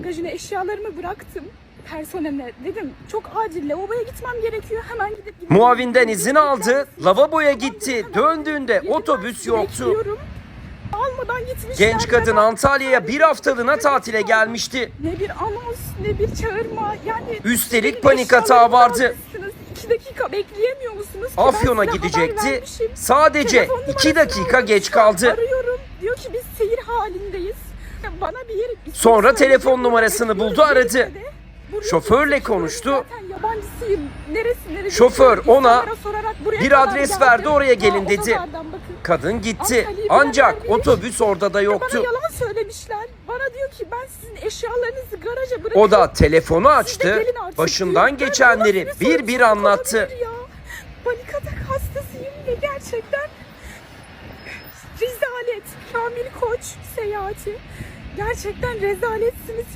bagajına eşyalarımı bıraktım. Personeline dedim çok acil lavaboya gitmem gerekiyor. Hemen gidip gidip- Muavinden izin aldı, lavaboya gitti. Döndüğünde otobüs yoktu. bekliyorum. Almadan gitmişler. Genç kadın Antalya'ya bir haftalığına tatile gelmişti. Ne bir anons ne bir çağırma yani. Üstelik panik hata vardı. almışsınız. İki dakika bekleyemiyor musunuz? Afyon'a gidecekti. Sadece Telefon 2 numarasını dakika geç kaldı. Arıyorum. Diyor ki biz seyir halindeyiz. Bana bir yere Sonra telefon numarasını buldu, aradı. Şoförle konuştu. Yabancısıyım. Neresi neresi? Şoför ona bir adres verdi, oraya gelin dedi. Kadın gitti. Ancak otobüs orada da Bana yoktu. yalan söylemişler. Bana diyor ki ben sizin eşyalarınızı garaja bırakıyorum. O da telefonu açtı. Başından geçenleri bir bir anlattı. Panik atak hastasıyım ve gerçekten rezalet. Kamil Koç seyahati. Gerçekten rezaletsiniz.